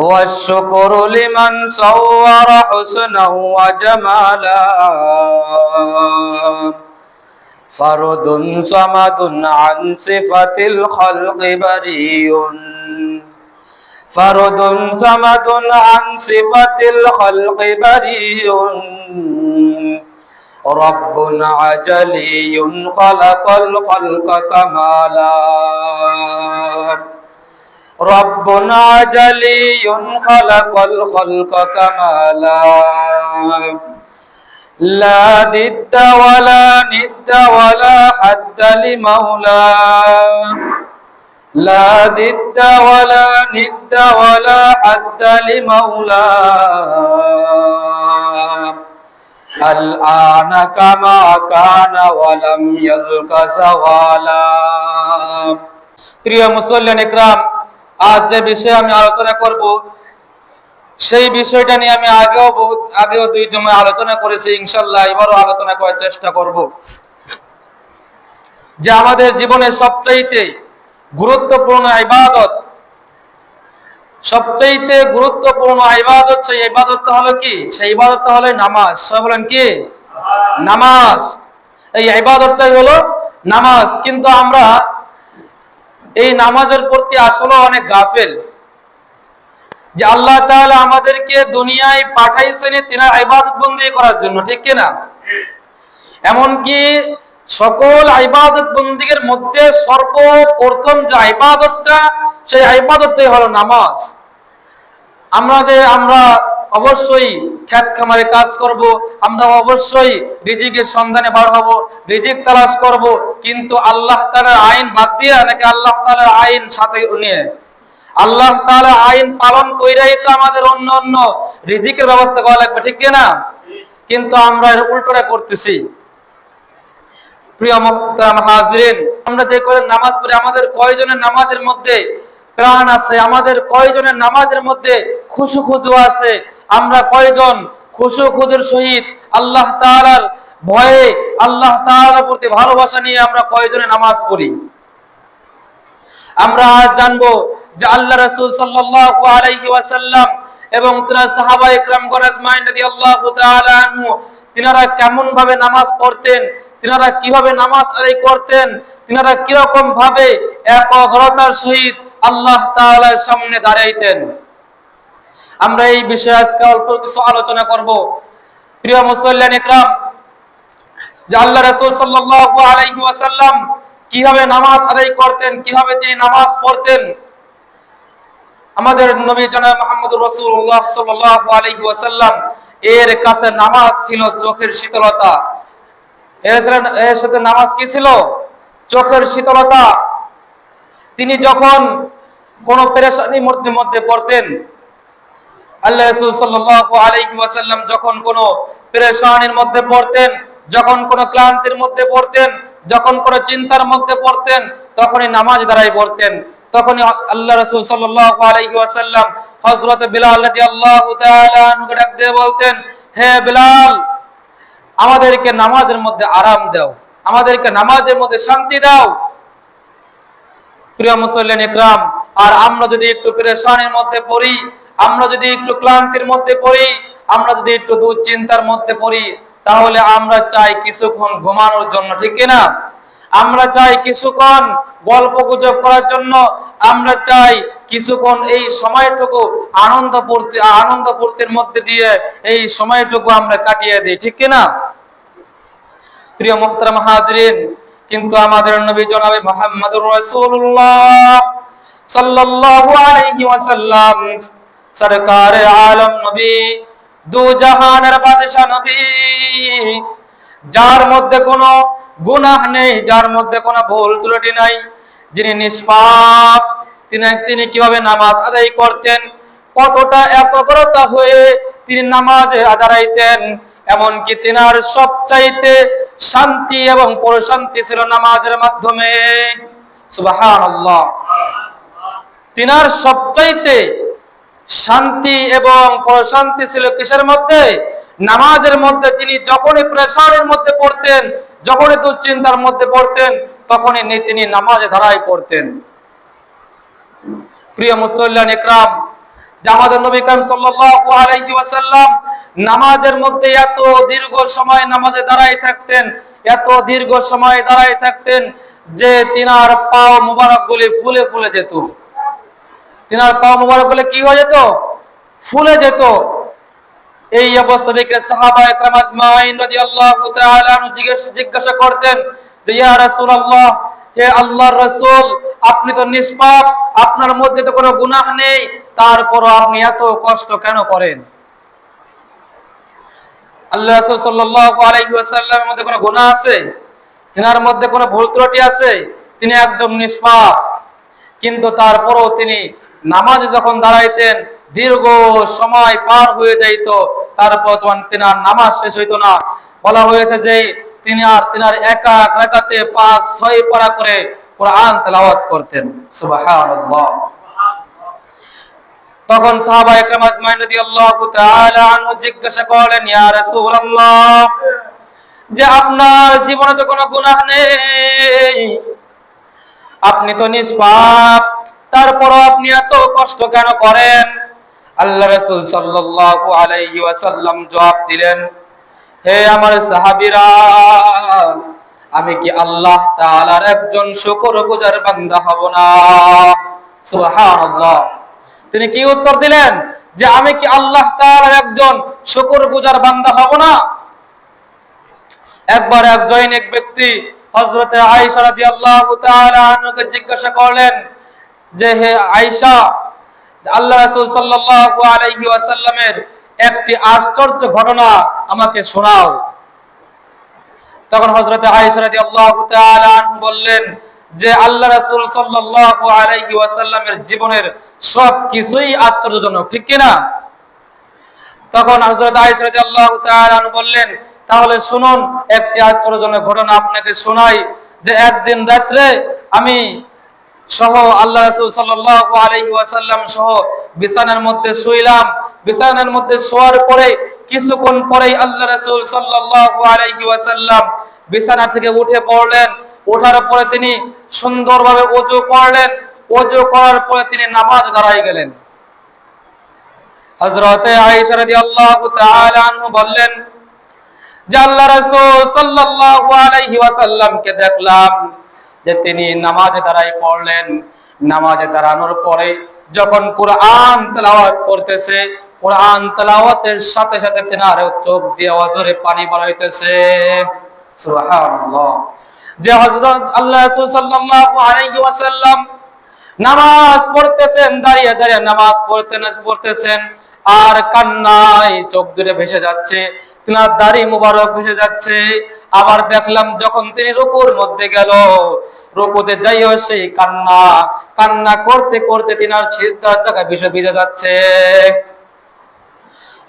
والشكر لمن صور حسنا وجمالا. فرد صمد عن صفة الخلق بريء. فرد صمد عن صفة الخلق بريء. رب عجلي خلق الخلق كمالا. رب عجلي خلق الخلق كمالا لا ضد ولا ند ولا حد لمولى لا ضد ولا ند ولا حد لمولى الآن كما كان ولم يلق زوالا প্রিয় মুসল্লিয়ান ইকরাম আজ যে বিষয়ে আমি আলোচনা করব, সেই বিষয়টা নিয়ে আমি আগেও বহুত, আগেও দুই জমে আলোচনা করেছি, ইনশাল্লাহ এবারও আলোচনা করার চেষ্টা করব। যে আমাদের জীবনের সবচাইতে গুরুত্বপূর্ণ ইবাদত, সবচাইতে গুরুত্বপূর্ণ ইবাদত, সেই ইবাদতটা হলো কি? সেই ইবাদতটা হলো নামাজ। সবাই বলেন কি? নামাজ। এই ইবাদতটাই হলো নামাজ। কিন্তু আমরা এই নামাজের প্রতি আসলে অনেক গাফেল। যে আল্লাহ তাআলা আমাদেরকে দুনিয়ায় পাঠাইছেন তিনা ইবাদত বন্দী করার জন্য, ঠিক কিনা? এমনকি সকল ইবাদত বন্দীর মধ্যে সর্বপ্রথম যে ইবাদতটা, সেই ইবাদতটাই হলো নামাজ। আমাদের আমরা অবশ্যই খ্যাত খামারে কাজ করব, আমরা অবশ্যই রিজিকের সন্ধানে বার হব, রিজিক তালাশ করব, কিন্তু আল্লাহ তাআলার আইন বাদ দিয়ে নাকি আল্লাহ তাআলার আইন সাথে নিয়ে। আল্লাহ তাআলা আইন পালন কইরাই তো আমাদের অন্য অন্য রিজিকের ব্যবস্থা করা লাগবে, ঠিক না কিন্তু আমরা এর উল্টোটা করতেছি। প্রিয় মুহতারাম হাজরিন, আমরা যে করে নামাজ পড়ি, আমাদের কয়জনের নামাজের মধ্যে প্রাণ আছে, আমাদের কয়জনের নামাজের মধ্যে খুশু খুজু আছে, আমরা কয়জন খুশু খুজুর সহিত আল্লাহ তাআলার ভয়ে, আল্লাহ তাআলার প্রতি ভালোবাসা নিয়ে আমরা কয়জনে নামাজ পড়ি? আমরা আজ জানব যে আল্লাহ রাসূল সাল্লাল্লাহু আলাইহি ওয়াসাল্লাম এবং তার সাহাবা ইকরাম গরাজমাইন রাদিয়াল্লাহু তাআলা আনহু, তিনারা কেমন ভাবে নামাজ পড়তেন, তিনারা কীভাবে নামাজ আদায় করতেন, তিনারা কীরকম ভাবে একগ্রতার সহিত আল্লাহ তাআলার সামনে দাঁড়াইতেন। আমরা এই বিষয়ে আজকে অল্প কিছু আলোচনা করব। প্রিয় মুসল্লিয়ান ইকরাম যে আল্লাহ রাসূল সাল্লাল্লাহু আলাইহি ওয়াসাল্লাম কীভাবে নামাজ আদায় করতেন, কীভাবে তিনি নামাজ পড়তেন, আমাদের নবী জনাব মুহাম্মদুর রাসূলুল্লাহ সাল্লাল্লাহু আলাইহি ওয়াসাল্লাম, এর কাছে নামাজ ছিল চোখের শীতলতা। এর সাথে নামাজ কি ছিল? চোখের শীতলতা। তিনি যখন কোন পেরেশানির মধ্যে মধ্যে পড়তেন, আল্লাহ রাসূল সাল্লাল্লাহু আলাইহি ওয়াসাল্লাম যখন কোন পেরেশানির মধ্যে পড়তেন, যখন কোন ক্লান্তির মধ্যে পড়তেন, যখন কোন চিন্তার মধ্যে পড়তেন, তখনই নামাজ দাঁড়াই পড়তেন। তখনই আল্লাহ রাসূল সাল্লাল্লাহু আলাইহি ওয়াসাল্লাম হযরত বিলাল আনহু ডাক দিয়ে বলতেন, হে বিলাল, আমাদেরকে নামাজের মধ্যে আরাম দাও, আমাদেরকে নামাজের মধ্যে শান্তি দাও। প্রিয় মুসল্লিন ইকরাম আর আমরা যদি একটু পেরেশানির মধ্যে পড়ি, আমরা যদি একটু ক্লান্তির মধ্যে পড়ি, আমরা যদি একটু দুশ্চিন্তার মধ্যে পড়ি, তাহলে আমরা চাই কিছুক্ষণ ঘুমানোর জন্য, ঠিক না আমরা চাই কিছুক্ষণ গল্প গুজব করার জন্য, আমরা চাই কিছুক্ষণ এই সময়টুকু আনন্দ পূর্তি, আনন্দ পূর্তির মধ্যে দিয়ে এই সময়টুকু আমরা কাটিয়ে দিই, ঠিক কিনা? প্রিয় মুহতারাম হাজরিন কিন্তু আমাদের নবী জনাবে মুহাম্মদুর রাসূলুল্লাহ সাল্লাল্লাহু আলাইহি ওয়াসাল্লাম, সরকার আলম নবী, দু জাহানের বাদশা নবী, যার মধ্যে কোনো গুনাহ নেই, যার মধ্যে কোনো ভুল ত্রুটি নাই, যিনি নিষ্পাপ, তিনি তিনি কীভাবে নামাজ আদায় করতেন, কতটা একাগ্রতা হয়ে তিনি নামাজে আদারাইতেন এমনকি তিনার সবচাইতে শান্তি এবং প্রশান্তি ছিল নামাজের মাধ্যমে। তিনার সবচাইতে শান্তি এবং প্রশান্তি ছিল কিসের মধ্যে? নামাজের মধ্যে তিনি যখনই প্রেশারের মধ্যে পড়তেন, যখনই দুশ্চিন্তার মধ্যে পড়তেন, তখনই তিনি নামাজে ধারায় পড়তেন। প্রিয় মুসল্লান ইকরাম যে আমাদের নবী করিম সাল্লাল্লাহু আলাইহি ওয়াসাল্লাম নামাজের মধ্যে এত দীর্ঘ সময় নামাজে দাঁড়ায় থাকতেন, এত দীর্ঘ সময় দাঁড়ায় থাকতেন যে তিনার পাও মুবারক গুলি ফুলে ফুলে যেত। তিনার পাও মুবারক গুলি কি হয়ে যেত? ফুলে যেত। এই অবস্থা দেখে সাহাবা একরাম আজমাইন রাদিয়াল্লাহু তাআলা জিজ্ঞাসা করতেন যে, ইয়া রাসূলুল্লাহ, হে আল্লাহর রাসূল, আপনি তো নিষ্পাপ, আপনার মধ্যে তো কোনো গুনাহ নেই তারপরও আপনি এত কষ্ট কেন করেন? মধ্যে কোনো আছে? তিনার মধ্যে কোনো ভুল ত্রুটি আছে? তিনি একদম নিষ্পাপ। কিন্তু তারপরও তিনি যখন দাঁড়াইতেন, দীর্ঘ সময় পার হয়ে যাইত। তারপর তখন তিনার নামাজ শেষ হইতো না। বলা হয়েছে যে তিনি আর তিনার একা একাতে পাঁচ, ছয় পারা করে কোরআন তেলাওয়াত করতেন। সুবহানাল্লাহ। তখন সাহাবা একরাম আজমাইন রাদিয়াল্লাহু তাআলা আনহু জিজ্ঞাসা করলেন, ইয়া রাসূলুল্লাহ, যে আপনার জীবনে তো কোনো গুনাহ নেই। আপনি তো নিষ্পাপ। তারপরও আপনি এত কষ্ট কেন করেন? আল্লাহ রাসূল সাল্লাল্লাহু আলাইহি ওয়াসাল্লাম জবাব দিলেন, হে আমার সাহাবীরা, আমি কি আল্লাহ তাআলার একজন শুকরগুজার বান্দা হব না? সুবহানাল্লাহ। তিনি কি উত্তর দিলেন? যে আমি কি আল্লাহ তাআলার একজন শুকরগুজার বান্দা হব না? একবার এক জৈনিক ব্যক্তি হযরতে আয়েশা রাদিয়াল্লাহু তাআলা আনহাকে জিজ্ঞাসা করলেন, যে হে আয়েশা, আল্লাহ রাসূল সাল্লাল্লাহু আলাইহি ওয়াসাল্লামের একটি আশ্চর্য ঘটনা আমাকে শোনাও। তখন হযরতে আয়েশা রাদিয়াল্লাহু তাআলা বললেন যে আল্লাহ রাসূল সাল্লাল্লাহু আলাইহি ওয়াসাল্লামের জীবনের সব কিছুই আশ্চর্যজনক, ঠিক কি না তখন রাদিয়াল্লাহু তাআলা বললেন, তাহলে শুনুন, একটি আশ্চর্যজনক ঘটনা আপনাকে শোনাই যে একদিন রাত্রে আমি সহ আল্লাহ রাসূল সাল্লাল্লাহু আলাইহি ওয়াসাল্লাম সহ বিছানার মধ্যে শুইলাম। বিছানার মধ্যে শোয়ার পরে, কিছুক্ষণ পরেই আল্লাহ রাসূল সাল্লাল্লাহু আলাইহি ওয়াসাল্লাম বিছানা থেকে উঠে পড়লেন। ওঠার পরে তিনি সুন্দরভাবে ওযু করলেন। ওযু করার পরে তিনি নামাজ দাঁড়ায় গেলেন। আয়েশা রাদিয়াল্লাহু তাআলা আনহু বললেন, যে আল্লাহ রাসূল সাল্লাল্লাহু আলাইহি ওয়াসাল্লামকে দেখলাম যে তিনি নামাজে দাঁড়াই পড়লেন। নামাজে দাঁড়ানোর পরে যখন কোরআন তেলাওয়াত করতেছে, কোরআন তেলাওয়াতের সাথে সাথে চোখ দিয়ে অজরে পানি বাড়াইতেছে সুবহানাল্লাহ। যে হজরত আল্লাহ নামাজ পড়তেছেন, দাঁড়িয়ে দাঁড়িয়ে নামাজ পড়তেন পড়তেছেন, আর কান্নায় চোখ দূরে ভেসে যাচ্ছে, তিনার দাড়ি মুবারক ভেসে যাচ্ছে। আবার দেখলাম যখন তিনি রুকুর মধ্যে গেল, রুকুতে যাইও সেই কান্না কান্না করতে করতে তিনার সিদ্ধার জায়গায় ভেসে ভিজে যাচ্ছে।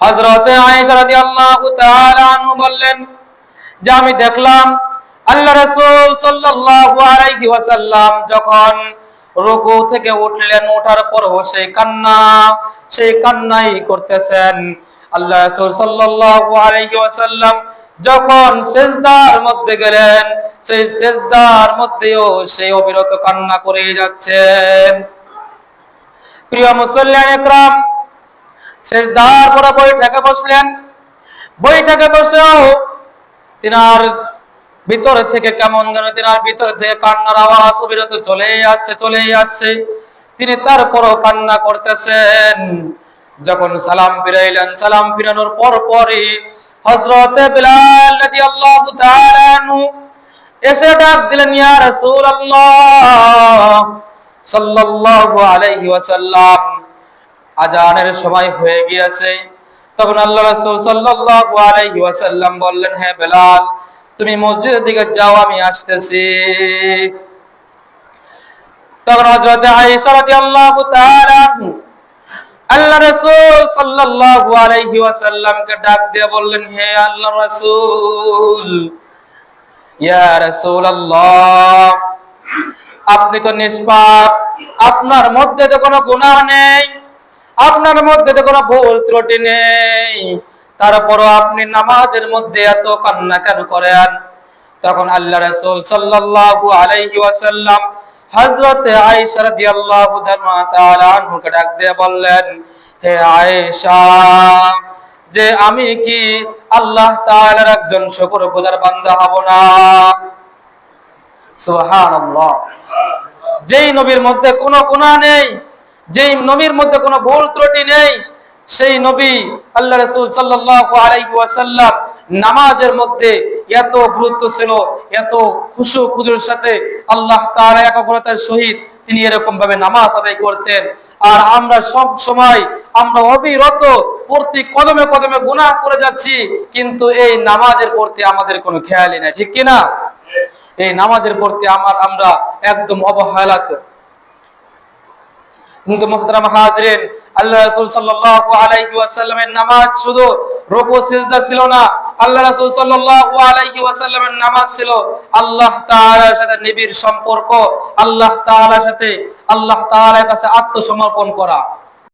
হযরতে আয়েশা রাদিয়াল্লাহু তাআলা বললেন, যে আমি দেখলাম আল্লাহ রাসূল সাল্লাল্লাহু আলাইহি ওয়াসাল্লাম যখন রুকু থেকে উঠলেন ওঠার পর সেই কান্না, সেই কান্নাই করতেছেন। আল্লাহ রাসূল সাল্লাল্লাহু আলাইহি ওয়াসাল্লাম যখন সেজদার মধ্যে গেলেন, সেই সেজদার মধ্যেও সেই অবিরত কান্না করে যাচ্ছেন। প্রিয় মুসল্লিয়ান একরাম, সেজদার পরে বৈঠকে বসলেন। বৈঠকে বসেও তিনার ভিতর থেকে কেমন যেন তিনার ভিতর থেকে কান্নার আওয়াজ, অবিরত চলেই আসছে চলেই আসছে। তিনি তারপরও কান্না করতেছেন। যখন সালাম ফিরাইলেন, সালাম ফিরানোর পর পরই হযরতে বিলাল তাআলা আনহু এসে ডাক দিলেন, ইয়া রাসূলুল্লাহ সাল্লাল্লাহু আলাইহি ওয়াসাল্লাম, আজানের সময় হয়ে গিয়েছে। তখন আল্লাহ রাসূল সাল্লাল্লাহু আলাইহি ওয়াসাল্লাম বললেন, হে বেলাল তুমি মসজিদের দিকে যাও, আমি আসতেছি। তখন হযরত আয়েশা রাদিয়াল্লাহু তাআলা আল্লাহ রাসূল সাল্লাল্লাহু আলাইহি ওয়াসাল্লামকে ডাক দিয়ে বললেন, হে আল্লাহ রাসূল, ইয়া রাসূলুল্লাহ, আপনি তো নিষ্পাপ, আপনার মধ্যে তো কোনো গুনাহ নেই, আপনার মধ্যে তো কোনো ভুল ত্রুটি নেই। তারপরও আপনি নামাজের মধ্যে এত কান্না কেন করেন? তখন আল্লাহ রাসূল সাল্লাল্লাহু আলাইহি ওয়াসাল্লাম হযরত আয়েশা রাদিয়াল্লাহু তাআলা ডাক দিয়ে বললেন, হে আয়েশা, যে আমি কি আল্লাহ তাআলার একজন শুকরগুজার বান্দা হব না? সুবহানাল্লাহ। যেই নবীর মধ্যে কোনো গুনাহ নেই, যেই নবীর মধ্যে কোনো ভুল ত্রুটি নেই সেই নবী আল্লাহ রাসূল সাল্লাল্লাহু আলাইহি ওয়াসাল্লাম নামাজের মধ্যে এত গুরুত্ব ছিল, এত খুশু খুজুর সাথে আল্লাহ তাআলা একাগ্রতার সহিত তিনি এরকম ভাবে নামাজ আদায় করতেন। আর আমরা সব সময় আমরা অবিরত প্রতি কদমে কদমে গুনাহ করে যাচ্ছি, কিন্তু এই নামাজের প্রতি আমাদের কোনো খেয়ালই নাই, ঠিক কিনা? এই নামাজের প্রতি আমার, আমরা একদম অবহেলাত। কিন্তু মুহতারাম হাজরিন আল্লাহ রাসূল সাল্লাল্লাহু আলাইহি ওয়াসাল্লামের নামাজ শুধু রুকু, সিজদা ছিল না। আল্লাহ রাসূল সাল্লাল্লাহু আলাইহি ওয়াসাল্লামের নামাজ ছিল আল্লাহ তাআলার সাথে নিবিড় সম্পর্ক, আল্লাহ তাআলার সাথে, আল্লাহ তাআলার কাছে আত্মসমর্পণ করা।